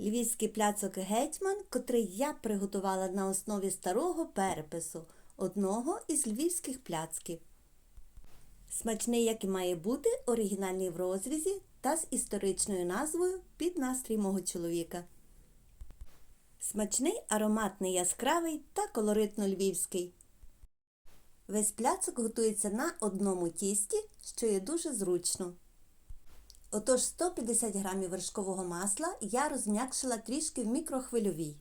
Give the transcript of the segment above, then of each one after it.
Львівський пляцок гетьман, котрий я приготувала на основі старого перепису одного із львівських пляцків. Смачний, як і має бути, оригінальний в розрізі та з історичною назвою під настрій мого чоловіка. Смачний, ароматний, яскравий та колоритно львівський. Весь пляцок готується на одному тісті, що є дуже зручно. Отож 150 г вершкового масла я розм'якшила трішки в мікрохвильовій,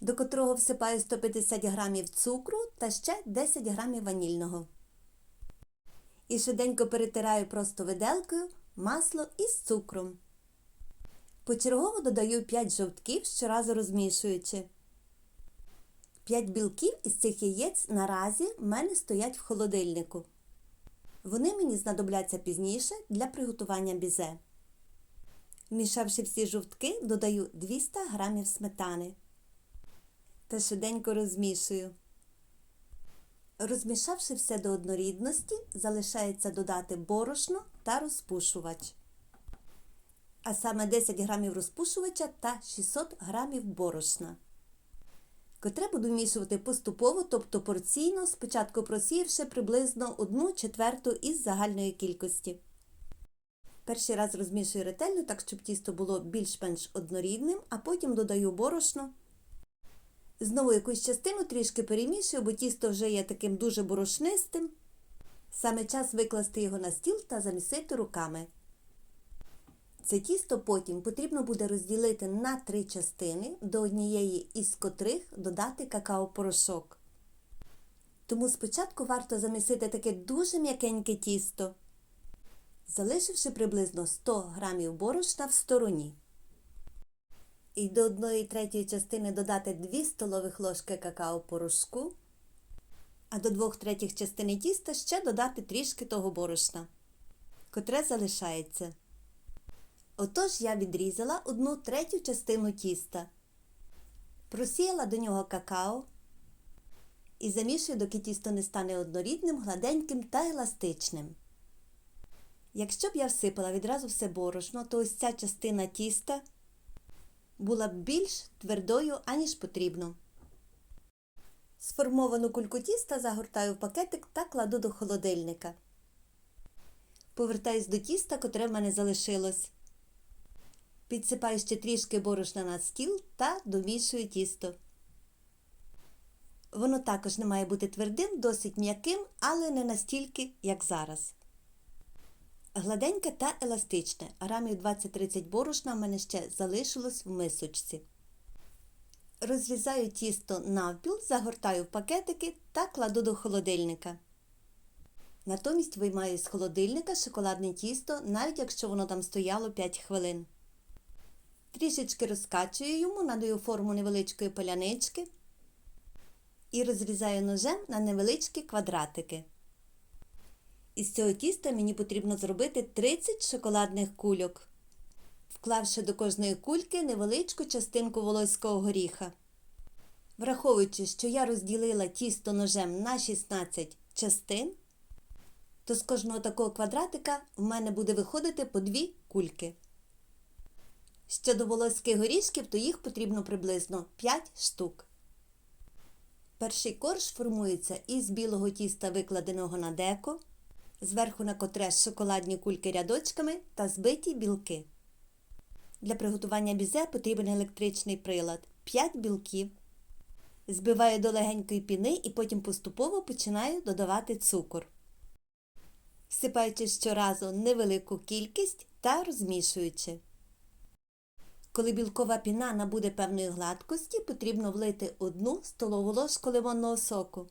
до котрого всипаю 150 г цукру та ще 10 г ванільного. І швиденько перетираю просто виделкою масло із цукром. Почергово додаю 5 жовтків, щоразу розмішуючи. 5 білків із цих яєць наразі в мене стоять в холодильнику. Вони мені знадобляться пізніше для приготування бізе. Вмішавши всі жовтки, додаю 200 г сметани та швиденько розмішую. Розмішавши все до однорідності, залишається додати борошно та розпушувач. А саме 10 г розпушувача та 600 г борошна котре буду вмішувати поступово, тобто порційно, спочатку просіявши приблизно 1 четверту із загальної кількості. Перший раз розмішую ретельно, так щоб тісто було більш-менш однорідним, а потім додаю борошно. Знову якусь частину трішки перемішую, бо тісто вже є таким дуже борошнистим. Саме час викласти його на стіл та замісити руками. Це тісто потім потрібно буде розділити на три частини, до однієї із котрих додати какао-порошок. Тому спочатку варто замісити таке дуже м'якеньке тісто, залишивши приблизно 100 г борошна в стороні. І до 1 третьої частини додати 2 столових ложки какао-порошку, а до 2 третіх частини тіста ще додати трішки того борошна, котре залишається. Отож я відрізала одну третю частину тіста, просіяла до нього какао і замішую, доки тісто не стане однорідним, гладеньким та еластичним. Якщо б я всипала відразу все борошно, то ось ця частина тіста була б більш твердою, аніж потрібно. Сформовану кульку тіста загортаю в пакетик та кладу до холодильника. Повертаюсь до тіста, котре в мене залишилось. Підсипаю ще трішки борошна на стіл та домішую тісто. Воно також не має бути твердим, досить м'яким, але не настільки, як зараз. Гладеньке та еластичне. Грамів 20-30 борошна в мене ще залишилось в мисочці. Розрізаю тісто навпіл, загортаю в пакетики та кладу до холодильника. Натомість виймаю з холодильника шоколадне тісто, навіть якщо воно там стояло 5 хвилин. Трішечки розкачую йому, надаю форму невеличкої полянички і розрізаю ножем на невеличкі квадратики. Із цього тіста мені потрібно зробити 30 шоколадних кульок, вклавши до кожної кульки невеличку частинку волоського горіха. Враховуючи, що я розділила тісто ножем на 16 частин, то з кожного такого квадратика в мене буде виходити по дві кульки. Щодо волоських горішків, то їх потрібно приблизно 5 штук. Перший корж формується із білого тіста, викладеного на деко, зверху на котре шоколадні кульки рядочками та збиті білки. Для приготування бізе потрібен електричний прилад 5 білків. Збиваю до легенької піни і потім поступово починаю додавати цукор. Всипаючи щоразу невелику кількість та розмішуючи. Коли білкова піна набуде певної гладкості, потрібно влити одну столову ложку лимонного соку.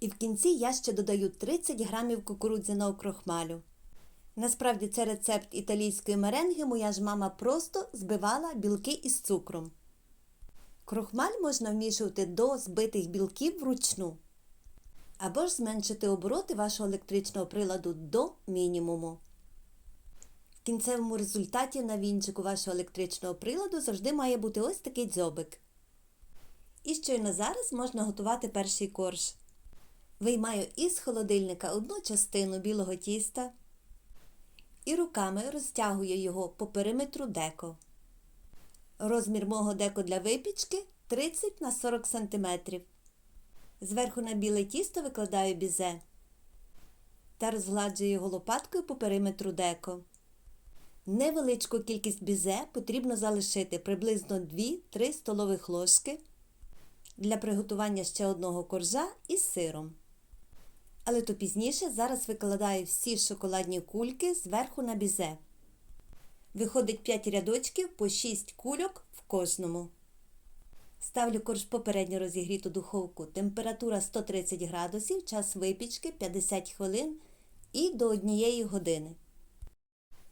І в кінці я ще додаю 30 грамів кукурудзяного крохмалю. Насправді це рецепт італійської меренги, моя ж мама просто збивала білки із цукром. Крохмаль можна вмішувати до збитих білків вручну. Або ж зменшити обороти вашого електричного приладу до мінімуму. Кінцевому результаті на вінчику вашого електричного приладу завжди має бути ось такий дзьобик. І щойно зараз можна готувати перший корж. Виймаю із холодильника одну частину білого тіста і руками розтягую його по периметру деко. Розмір мого деко для випічки 30 на 40 см. Зверху на біле тісто викладаю бізе та розгладжую його лопаткою по периметру деко. Невеличку кількість бізе потрібно залишити приблизно 2-3 столових ложки для приготування ще одного коржа із сиром. Але то пізніше зараз викладаю всі шоколадні кульки зверху на бізе. Виходить 5 рядочків по 6 кульок в кожному. Ставлю корж попередньо розігріту духовку. Температура 130 градусів, час випічки 50 хвилин і до 1 години.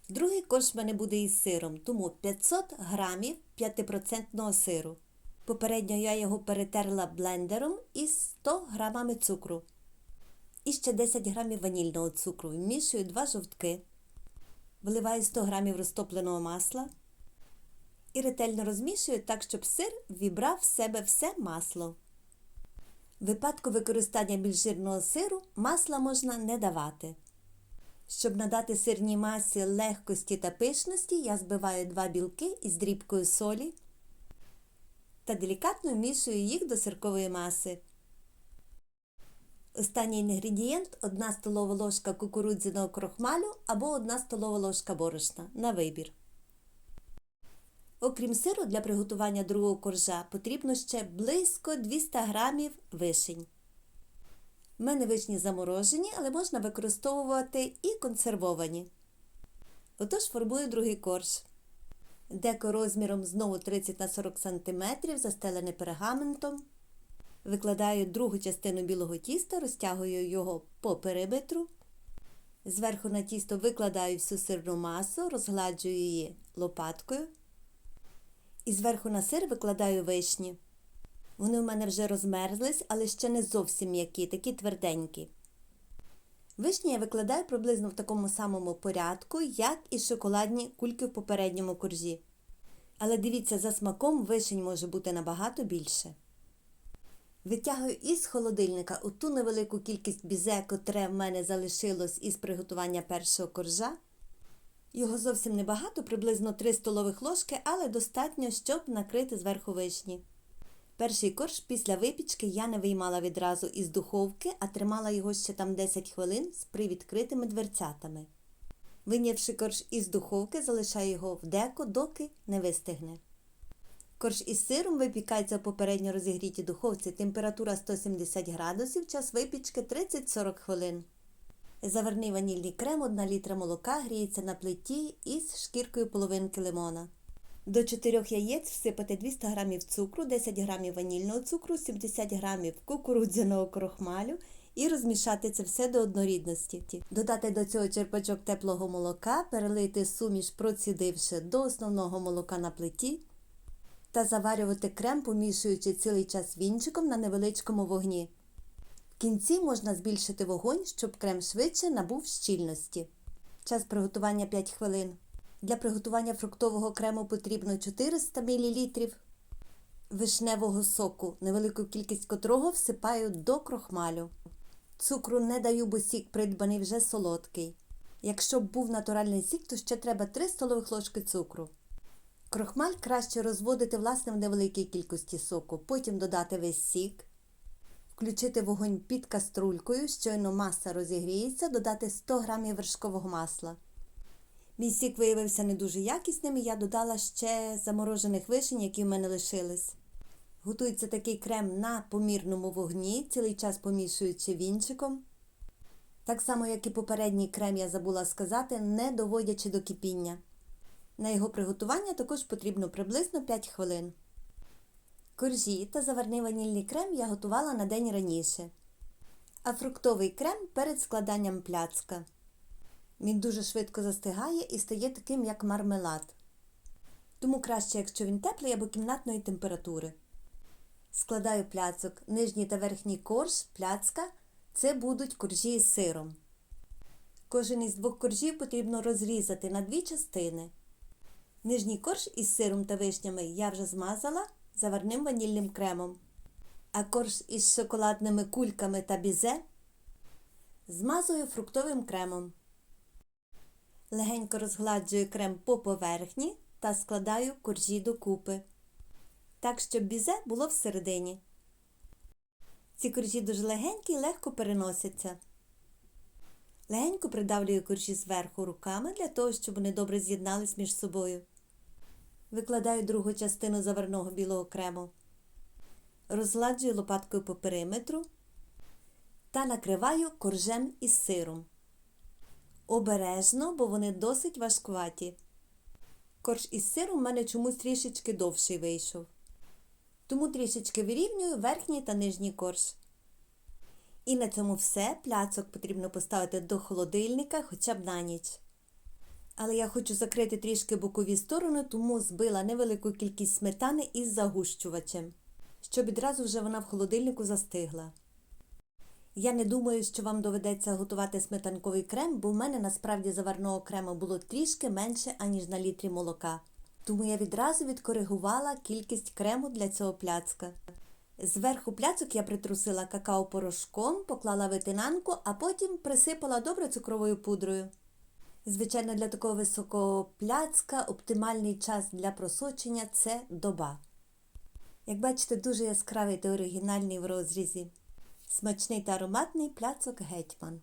Другий корж в мене буде із сиром, тому 500 грамів 5% сиру. Попередньо я його перетерла блендером із 100 грамами цукру. І ще 10 грамів ванільного цукру. Вмішую 2 жовтки. Вливаю 100 грамів розтопленого масла і ретельно розмішую так, щоб сир вібрав в себе все масло. В випадку використання більш жирного сиру масла можна не давати. Щоб надати сирній масі легкості та пишності, я збиваю два білки із дрібкою солі та делікатно вмішую їх до сиркової маси. Останній інгредієнт 1 столова ложка кукурудзяного крохмалю або 1 столова ложка борошна на вибір. Окрім сиру для приготування другого коржа потрібно ще близько 200 грамів вишень. У мене вишні заморожені, але можна використовувати і консервовані. Отож формую другий корж. Деко розміром знову 30 на 40 см, застелене пергаментом. Викладаю другу частину білого тіста, розтягую його по периметру. Зверху на тісто викладаю всю сирну масу, розгладжую її лопаткою. І зверху на сир викладаю вишні. Вони у мене вже розмерзлись, але ще не зовсім м'які, такі тверденькі. Вишні я викладаю приблизно в такому самому порядку, як і шоколадні кульки в попередньому коржі. Але дивіться, за смаком вишень може бути набагато більше. Витягую із холодильника оту невелику кількість бізе, котре в мене залишилось із приготування першого коржа. Його зовсім небагато, приблизно 3 столових ложки, але достатньо, щоб накрити зверху вишні. Перший корж після випічки я не виймала відразу із духовки, а тримала його ще там 10 хвилин з привідкритими дверцятами. Винявши корж із духовки, залишаю його в деко, доки не вистигне. Корж із сиром випікається в попередньо розігрітій духовці, температура 170 градусів, час випічки 30-40 хвилин. Заварний ванільний крем 1 літра молока гріється на плиті із шкіркою половинки лимона. До 4 яєць всипати 200 г цукру, 10 г ванільного цукру, 70 г кукурудзяного крохмалю і розмішати це все до однорідності. Додати до цього черпачок теплого молока, перелити суміш, процідивши до основного молока на плиті та заварювати крем, помішуючи цілий час вінчиком на невеличкому вогні. В кінці можна збільшити вогонь, щоб крем швидше набув щільності. Час приготування 5 хвилин. Для приготування фруктового крему потрібно 400 мл вишневого соку, невелику кількість котрого всипаю до крохмалю. Цукру не даю, бо сік придбаний вже солодкий. Якщо б був натуральний сік, то ще треба 3 столових ложки цукру. Крохмаль краще розводити власне в невеликій кількості соку, потім додати весь сік, включити вогонь під каструлькою, щойно маса розігріється, додати 100 г вершкового масла. Мій сік виявився не дуже якісним, і я додала ще заморожених вишень, які в мене лишились. Готується такий крем на помірному вогні, цілий час помішуючи вінчиком. Так само, як і попередній крем, я забула сказати, не доводячи до кипіння. На його приготування також потрібно приблизно 5 хвилин. Коржі та заварний ванільний крем я готувала на день раніше, а фруктовий крем перед складанням пляцка. Він дуже швидко застигає і стає таким, як мармелад. Тому краще, якщо він теплий або кімнатної температури. Складаю пляцок, нижній та верхній корж, пляцка це будуть коржі з сиром. Кожен із двох коржів потрібно розрізати на дві частини. Нижній корж із сиром та вишнями я вже змазала заварним ванільним кремом, а корж із шоколадними кульками та бізе змазую фруктовим кремом. Легенько розгладжую крем по поверхні та складаю коржі докупи, так щоб бізе було всередині. Ці коржі дуже легенькі і легко переносяться. Легенько придавлюю коржі зверху руками для того, щоб вони добре з'єднались між собою. Викладаю другу частину заварного білого крему. Розладжую лопаткою по периметру та накриваю коржем із сиром. Обережно, бо вони досить важкуваті. Корж із сиром в мене чомусь трішечки довший вийшов. Тому трішечки вирівнюю верхній та нижній корж. І на цьому все. Пляцок потрібно поставити до холодильника хоча б на ніч. Але я хочу закрити трішки бокові сторони, тому збила невелику кількість сметани із загущувачем, щоб відразу вже вона в холодильнику застигла. Я не думаю, що вам доведеться готувати сметанковий крем, бо в мене насправді заварного крему було трішки менше, аніж на літрі молока. Тому я відразу відкоригувала кількість крему для цього пляцка. Зверху пляцок я притрусила какао-порошком, поклала витинанку, а потім присипала добре цукровою пудрою. Звичайно, для такого високого пляцка оптимальний час для просочення це доба. Як бачите, дуже яскравий та оригінальний в розрізі. Смачний та ароматний пляцок гетьман.